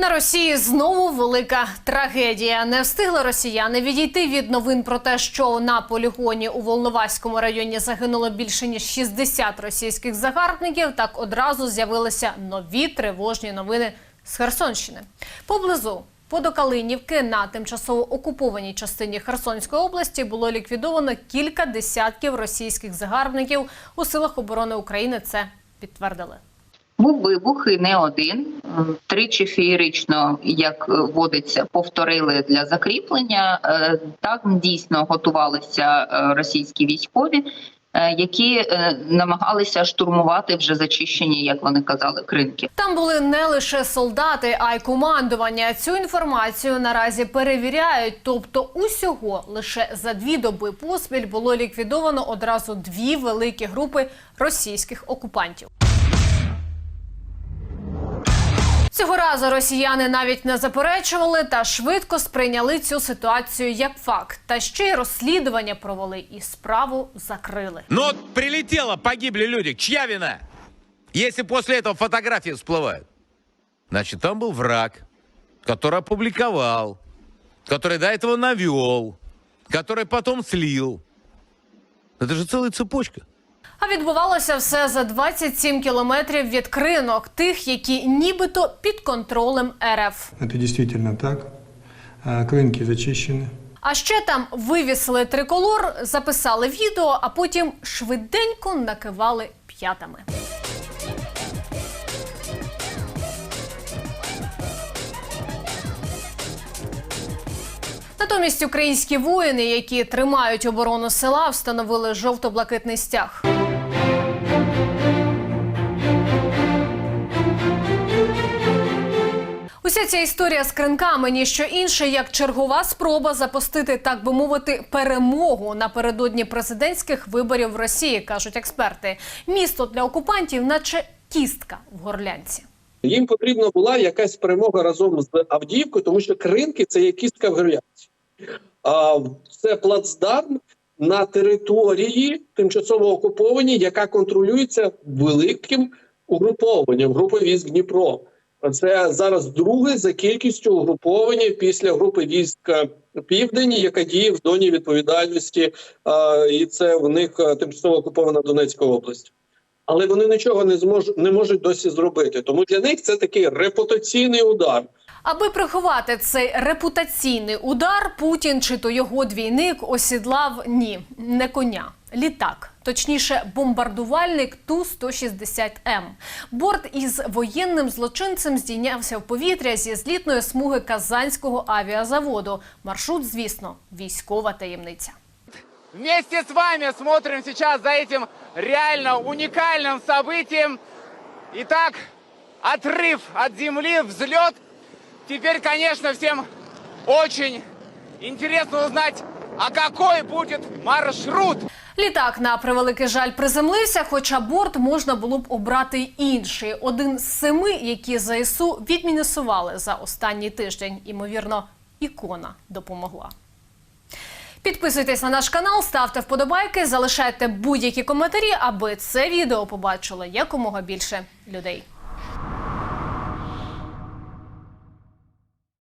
На Росії знову велика трагедія. Не встигли росіяни відійти від новин про те, що на полігоні у Волноваському районі загинуло більше ніж 60 російських загарбників. Так одразу з'явилися нові тривожні новини з Херсонщини. Поблизу Подокалинівки на тимчасово окупованій частині Херсонської області було ліквідовано кілька десятків російських загарбників. У силах оборони України це підтвердили. Був вибух і не один. Тричі феєрично, як водиться, повторили для закріплення. Е, Так дійсно готувалися е, російські військові, е, які намагалися штурмувати вже зачищені, як вони казали, кринки. Там були не лише солдати, а й командування. Цю інформацію наразі перевіряють. Тобто, усього лише за дві доби поспіль було ліквідовано одразу дві великі групи російських окупантів. Цього разу росіяни навіть не заперечували та швидко сприйняли цю ситуацію як факт. Та ще й розслідування провели і справу закрили. Ну вот прилетело, погибли люди. Чья вина? Если после этого фотографии всплывают. Значит, там был враг, который опубликовал, который до этого навел, который потом слил. Это же целая цепочка. А відбувалося все за 27 кілометрів від кринок, тих, які нібито під контролем РФ. Это действительно так. А, Клинки зачищены. А ще там вивісили триколор, записали відео, а потім швиденько накивали п'ятами. Натомість українські воїни, які тримають оборону села, встановили жовто-блакитний стяг. Уся ця історія з кринками ніщо інше, як чергова спроба запустити, так би мовити, перемогу напередодні президентських виборів в Росії, кажуть експерти. Місто для окупантів, наче кістка в горлянці. Їм потрібна була якась перемога разом з Авдіївкою, тому що кринки це є кістка в. А це плацдарм на території тимчасово окупованій, яка контролюється великим угрупованням групи військ Дніпро. Це зараз друге за кількістю угруповання після групи військ е, Південні, яка діє в зоні відповідальності, і це в них е, тимчасово окупована Донецька область але вони нічого не зможуть не можуть досі зробити. Тому для них це такий репутаційний удар. Аби приховати цей репутаційний удар, Путін чи то його двійник осідлав ні, не коня, літак. Точніше, бомбардувальник Ту-160М. Борт із воєнним злочинцем здійнявся в повітря зі злітної смуги Казанського авіазаводу. Маршрут, звісно, військова таємниця. Вместе с вами смотрим сейчас за этим реально уникальным событием. Итак, отрыв от земли, взлет. Теперь, конечно, всем очень интересно узнать, а какой будет маршрут. Літак на превеликий жаль приземлився, хоча борт можна було б обрати інший. Один з семи, які ЗСУ відмінусували за останній тиждень. Імовірно, ікона допомогла. Підписуйтесь на наш канал, ставте вподобайки, залишайте будь-які коментарі, аби це відео побачило якомога більше людей.